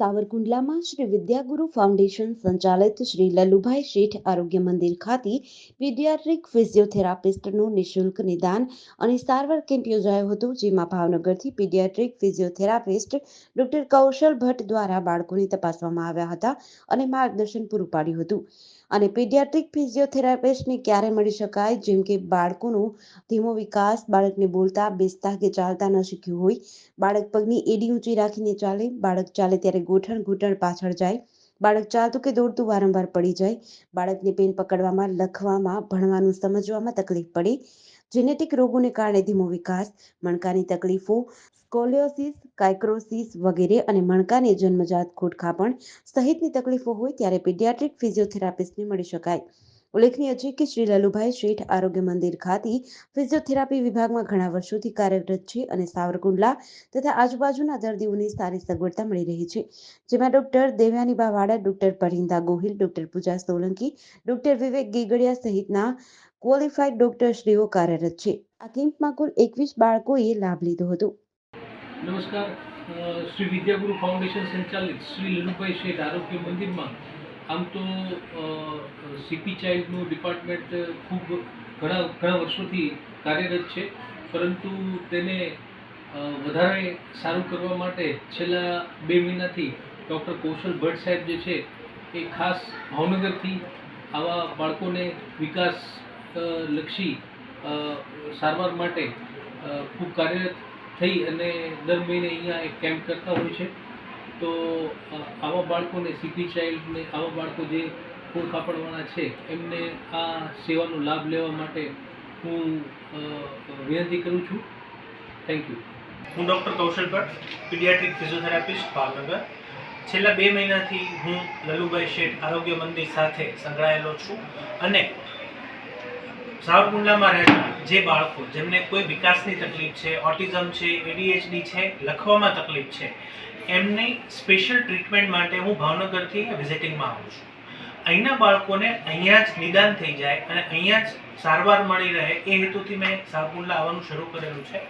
સાવરકુંડલામાં Shri વિદ્યાગુરુ foundation સંચાલિત શ્રી લલ્લુભાઈ શેઠ આરોગ્ય મંદિર ખાતે પીડિયાટ્રિક ફિઝિયોથેરાપિસ્ટનું નિઃશુલ્ક નિદાન અને સારવાર કેમ્પ યોજાયો હતો, જેમાં ભાવનગરથી pediatric physiotherapist doctor Kaushal Bhatt દ્વારા બાળકોને તપાસવામાં આવ્યા હતા અને માર્ગદર્શન પૂરું પાડ્યું હતું. અને પીડિયાટ્રિક ફિઝિયોથેરાપિસ્ટને ક્યારે મળી શકાય? જેમ કે બાળકોનો ધીમો વિકાસ, બાળકને બોલતા, બેસતા કે ચાલતા ન શીખ્યું હોય, બાળક પગની એડી ઊંચી રાખીને ચાલે, બાળક ચાલે ત્યારે ગોઠણ ઘૂંટણ પાછળ જાય. બાળક ચાલતું કે દોડતું વારંવાર પડી જાય. બાળકને પેન પકડવામાં, લખવામાં, ભણવાનું સમજવામાં તકલીફ પડે. જેનેટિક રોગોને કારણે ધીમો વિકાસ, મણકાની તકલીફો, સ્કોલિયોસિસ કાઇક્રોસિસ વગેરે અને મણકાને જન્મજાત ખોટખાપણ સહિતની તકલીફો હોય ત્યારે પીડિયાટ્રિક ફિઝિયોથેરાપિસ્ટને મળી શકાય. ઉલ્લેખનીય છે કે શ્રી લલુભાઈ શેઠ આરોગ્ય મંદિર ખાતે ફિઝિયોથેરાપી વિભાગમાં ઘણા વર્ષોથી કાર્યરત છે અને સાવરકુંડલા તથા આજુબાજુના દર્દીઓને સારી સગવડતા મળી રહી છે. જેમાં doctor Devyani Bavada doctor Parinda Gohil, doctor Pooja Solanki, doctor Vivek Gigadiya સહિતના ક્વોલિફાઈડ ડોક્ટરશ્રીઓ કાર્યરત છે. આ કેમ્પમાં કુલ એકવીસ બાળકોએ લાભ લીધો હતો. નમસ્કાર. શ્રી વિદ્યાગુરુ ફાઉન્ડેશન સંચાલિત શ્રી લલુભાઈ શેઠ આરોગ્ય મંદિરમાં આમ તો સીપી ચાઇલ્ડનું ડિપાર્ટમેન્ટ ખૂબ ઘણા ઘણા વર્ષોથી કાર્યરત છે, પરંતુ તેને વધારે સારું કરવા માટે છેલ્લા બે મહિનાથી ડૉક્ટર કૌશલ ભટ્ટ સાહેબ જે છે, એ ખાસ ભાવનગરથી આવા બાળકોને વિકાસ લક્ષી સારવાર માટે ખૂબ કાર્યરત થઈ અને દર મહિને અહીંયા એક કેમ્પ કરતા હોય છે. તો આવા બાળકોને સીપી ચાઇલ્ડને, આવા બાળકો જે ફૂલ કાપડવાળા છે, એમને આ સેવાનો લાભ લેવા માટે હું વિનંતી કરું છું. થેન્ક યુ હું doctor Kaushal Bhatt, paediatric physiotherapist Bhavnagar છેલ્લા બે મહિનાથી હું લલુભાઈ શેઠ આરોગ્ય મંદિર સાથે સંકળાયેલો છું અને સાવરકુંડલામાં રહેતા જે બાળકો, જેમને કોઈ વિકાસની તકલીફ છે, ઓટિઝમ છે એડીએચડી છે, લખવામાં તકલીફ છે, એમની સ્પેશિયલ ટ્રીટમેન્ટ માટે હું ભાવનગરથી વિઝિટિંગમાં આવું છું. અહીંના બાળકોને અહીંયા જ નિદાન થઈ જાય અને અહીંયા જ સારવાર મળી રહે, એ હેતુથી મેં સાવરકુંડલા આવવાનું શરૂ કરેલું છે.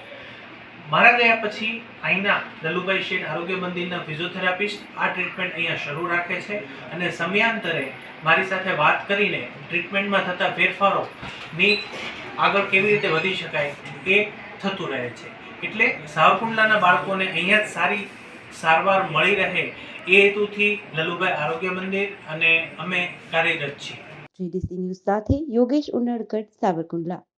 મારા ગયા પછી અહીંના લલુભાઈ શેઠ આરોગ્ય મંદિરના ફિઝિયોથેરાપિસ્ટ આ ટ્રીટમેન્ટ અહીંયા શરૂ રાખે છે અને સમયાંતરે મારી સાથે વાત કરીને ટ્રીટમેન્ટમાં થતા ફેરફારોની આગળ કેવી રીતે વધી શકાય એ થતું રહે છે. એટલે સાવકુંડલાના બાળકોને અહીંયા જ સારી સારવાર મળી રહે એ હેતુથી લલુભાઈ આરોગ્ય મંદિર અને અમે કાર્યરત છીએ. જીડીસી ન્યૂઝ સાથે યોગેશ ઉનડકટ સાવરકુંડલા.